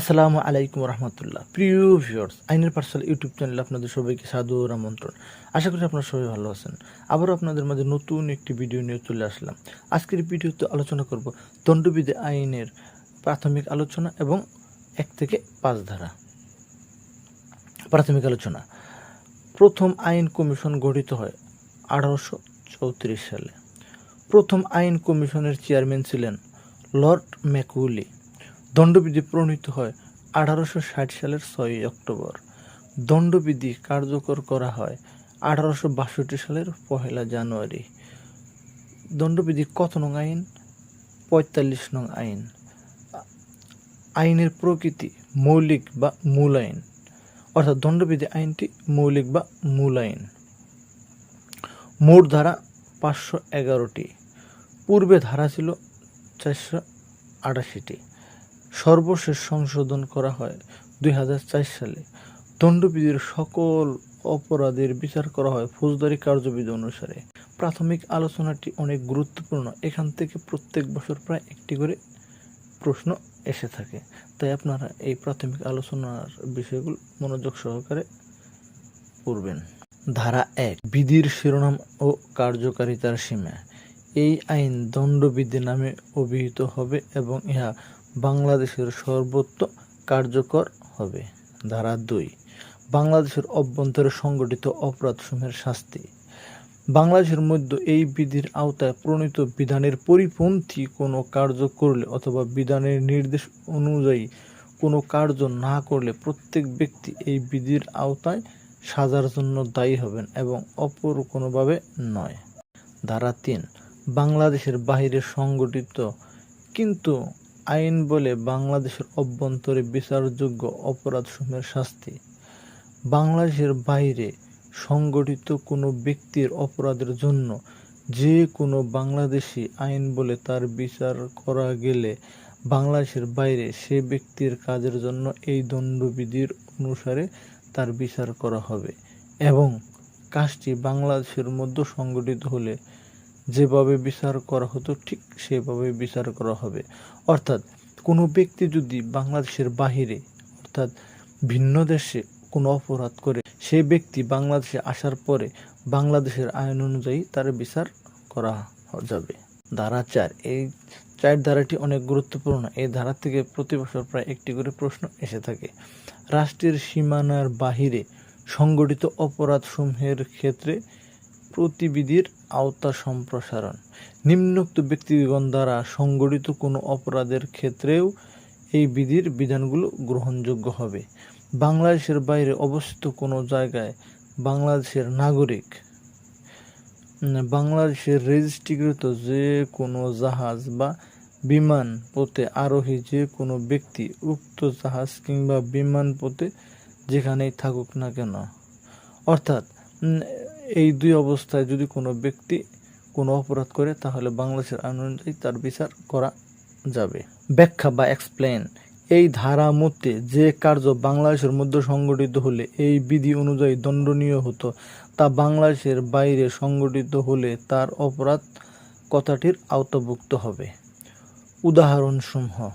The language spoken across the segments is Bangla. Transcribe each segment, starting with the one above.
আসসালামু আলাইকুম রহমতুল্লাহ। প্রিয় ভিউয়ার্স, আইনের পার্সাল ইউটিউব চ্যানেলে আপনাদের সবাইকে সাদর আমন্ত্রণ। আশা করি আপনারা সবাই ভালো আছেন। আবারও আপনাদের মাঝে নতুন একটি ভিডিও নিয়ে চলে আসলাম। আজকের ভিডিওতে আলোচনা করব দণ্ডবিধি আইনের প্রাথমিক আলোচনা এবং এক থেকে পাঁচ ধারা। প্রাথমিক আলোচনা। প্রথম আইন কমিশন গঠিত হয় আঠারোশো চৌত্রিশ সালে। প্রথম আইন কমিশনের চেয়ারম্যান ছিলেন লর্ড ম্যাকুলি দণ্ডবিধি প্রণীত হয় আঠারোশো ষাট সালের ছয়ই অক্টোবর। দণ্ডবিধি কার্যকর করা হয় আঠারোশো বাষট্টি সালের পহেলা জানুয়ারি। দণ্ডবিধি কত নং আইন? পঁয়তাল্লিশ নং আইন। আইনের প্রকৃতি মৌলিক বা মূল আইন। অর্থাৎ দণ্ডবিধি আইনটি মৌলিক বা মূল আইন। মোট ধারা পাঁচশো এগারোটি। পূর্বে ধারা ছিল চারশো আটাশিটি। সর্বশেষ সংশোধন করা হয় দুই সালে। দণ্ডবিধির সকল অপরাধের বিচার করা হয় ফৌজদারি কার্যবিধি অনুসারে। প্রাথমিক আলোচনাটি অনেক গুরুত্বপূর্ণ, এখান থেকে প্রত্যেক বছর প্রায় একটি করে প্রশ্ন এসে থাকে। তাই আপনারা এই প্রাথমিক আলোচনার বিষয়গুলো মনোযোগ সহকারে পড়বেন। ধারা এক, বিধির শিরোনাম ও কার্যকারিতার সীমা। এই আইন দণ্ডবিধি নামে অভিহিত হবে এবং ইহা বাংলাদেশের সর্বত্র কার্যকর হবে। ধারা দুই, বাংলাদেশের অভ্যন্তরে সংগঠিত অপরাধসমূহের শাস্তি। বাংলাদেশের মধ্যে এই বিধির আওতায় প্রণীত বিধানের পরিপন্থী কোনো কার্য করলে অথবা বিধানের নির্দেশ অনুযায়ী কোনো কার্য না করলে প্রত্যেক ব্যক্তি এই বিধির আওতায় সাজার জন্য দায়ী হবেন এবং অপর কোনোভাবে নয়। ধারা তিন, বাংলাদেশের বাহিরে সংগঠিত কিন্তু আইন বলে বাংলাদেশের অভ্যন্তরে বিচারযোগ্য অপরাধসমূহের শাস্তি। বাংলাদেশের বাইরে সংগঠিত কোনো ব্যক্তির অপরাধের জন্য যে কোনো বাংলাদেশি আইন বলে তার বিচার করা গেলে বাংলাদেশের বাইরে সে ব্যক্তির কাজের জন্য এই দণ্ডবিধির অনুসারে তার বিচার করা হবে। এবং কাজটি বাংলাদেশের মধ্যে সংগঠিত হলে যেভাবে বিচার করা হতো, ঠিক সেভাবে বিচার করা হবে। অর্থাৎ, কোনো ব্যক্তি যদি বাংলাদেশের বাহিরে, অর্থাৎ ভিন্ন দেশে কোনো অপরাধ করে, সেই ব্যক্তি বাংলাদেশে আসার পরে বাংলাদেশের আইন অনুযায়ী তার বিচার করা যাবে। ধারা চার। এই চার ধারাটি অনেক গুরুত্বপূর্ণ। এই ধারা থেকে প্রতি বছর প্রায় একটি করে প্রশ্ন এসে থাকে। রাষ্ট্রের সীমানার বাহিরে সংগঠিত অপরাধসমূহের ক্ষেত্রে প্রতিবিধির আওতা সম্প্রসারণ। নিম্নোক্ত ব্যক্তিগণ দ্বারা সংগঠিত কোনো অপরাধের ক্ষেত্রেও এই বিধির বিধানগুলো গ্রহণযোগ্য হবে। বাংলাদেশের বাইরে অবস্থিত কোনো জায়গায় বাংলাদেশের নাগরিক বাংলাদেশের রেজিস্ট্রিকৃত যে কোনো জাহাজ বা বিমান পথে আরোহী যে কোনো ব্যক্তি, উক্ত জাহাজ কিংবা বিমান পথে যেখানেই থাকুক না কেন, অর্থাৎ এই দুই অবস্থায় যদি কোনো ব্যক্তি কোনো অপরাধ করে, তাহলে বাংলাদেশের আইন অনুযায়ী তার বিচার করা যাবে। ব্যাখ্যা বা এক্সপ্লেন এই ধারা মতে যে কার্য বাংলাদেশের মধ্যে সংগঠিত হলে এই বিধি অনুযায়ী দণ্ডনীয় হতো, তা বাংলাদেশের বাইরে সংগঠিত হলে তার অপরাধ কথাটির আওতাভুক্ত হবে। উদাহরণসমূহ।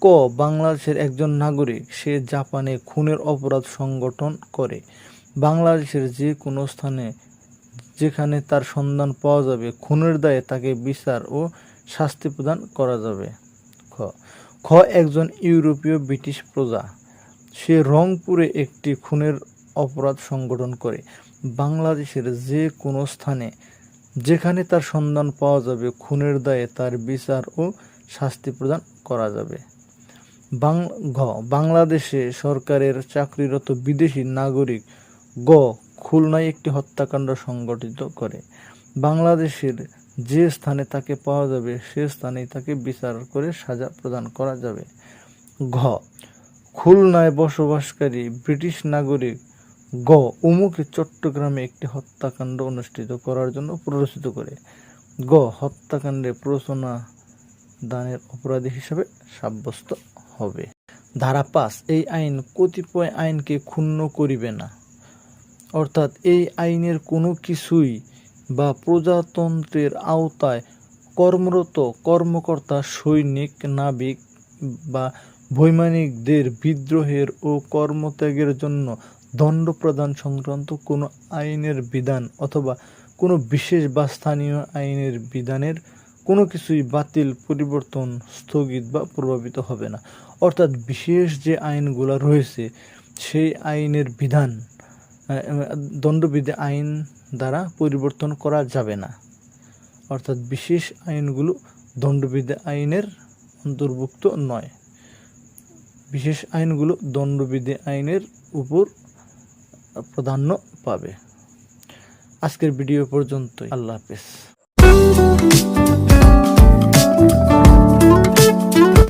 ক, বাংলাদেশের একজন নাগরিক সে জাপানে খুনের অপরাধ সংগঠন করে। বাংলাদেশের যে কোনো স্থানে যেখানে তার সন্ধান পাওয়া যাবে, খুনের দায়ে তাকে বিচার ও শাস্তি প্রদান করা যাবে। খ। খ, একজন ইউরোপীয় ব্রিটিশ প্রজা। সে রংপুরে একটি খুনের অপরাধ সংগঠন করে। বাংলাদেশের যে কোনো স্থানে যেখানে তার সন্ধান পাওয়া যাবে, খুনের দায়ে তার বিচার ও শাস্তি প্রদান করা যাবে। বাং, ঘ। বাংলাদেশে সরকারের চাকরিরত বিদেশি নাগরিক গ, খুলনায় একটি হত্যাকাণ্ড সংগঠিত করে। বাংলাদেশের যে স্থানে তাকে পাওয়া যাবে, সে স্থানেই তাকে বিচার করে সাজা প্রদান করা যাবে। ঘ, খুলনায় বসবাসকারী ব্রিটিশ নাগরিক গ, উমুকে চট্টগ্রামে একটি হত্যাকাণ্ড অনুষ্ঠিত করার জন্য প্ররোচিত করে। গ, হত্যাকাণ্ডে প্ররোচনা দানের অপরাধী হিসাবে সাব্যস্ত হবে। ধারা পাঁচ, এই আইন কতিপয় আইনকে ক্ষুণ্ণ করিবে না। অর্থাৎ এই আইনের কোনো কিছুই বা প্রজাতন্ত্রের আওতায় কর্মরত কর্মকর্তা, সৈনিক, নাবিক বা বৈমানিকদের বিদ্রোহের ও কর্মত্যাগের জন্য দণ্ড প্রদান সংক্রান্ত কোনো আইনের বিধান অথবা কোনো বিশেষ বা স্থানীয় আইনের বিধানের কোনো কিছুই বাতিল, পরিবর্তন, স্থগিত বা প্রভাবিত হবে না। অর্থাৎ বিশেষ যে আইনগুলো রয়েছে, সেই আইনের বিধান দণ্ডবিধি আইন দ্বারা পরিবর্তন করা যাবে না। অর্থাৎ বিশেষ আইনগুলো দণ্ডবিধি আইনের অন্তর্ভুক্ত নয়। বিশেষ আইনগুলো দণ্ডবিধি আইনের উপর প্রাধান্য পাবে। আজকের ভিডিও পর্যন্তই। আল্লাহ হাফেজ।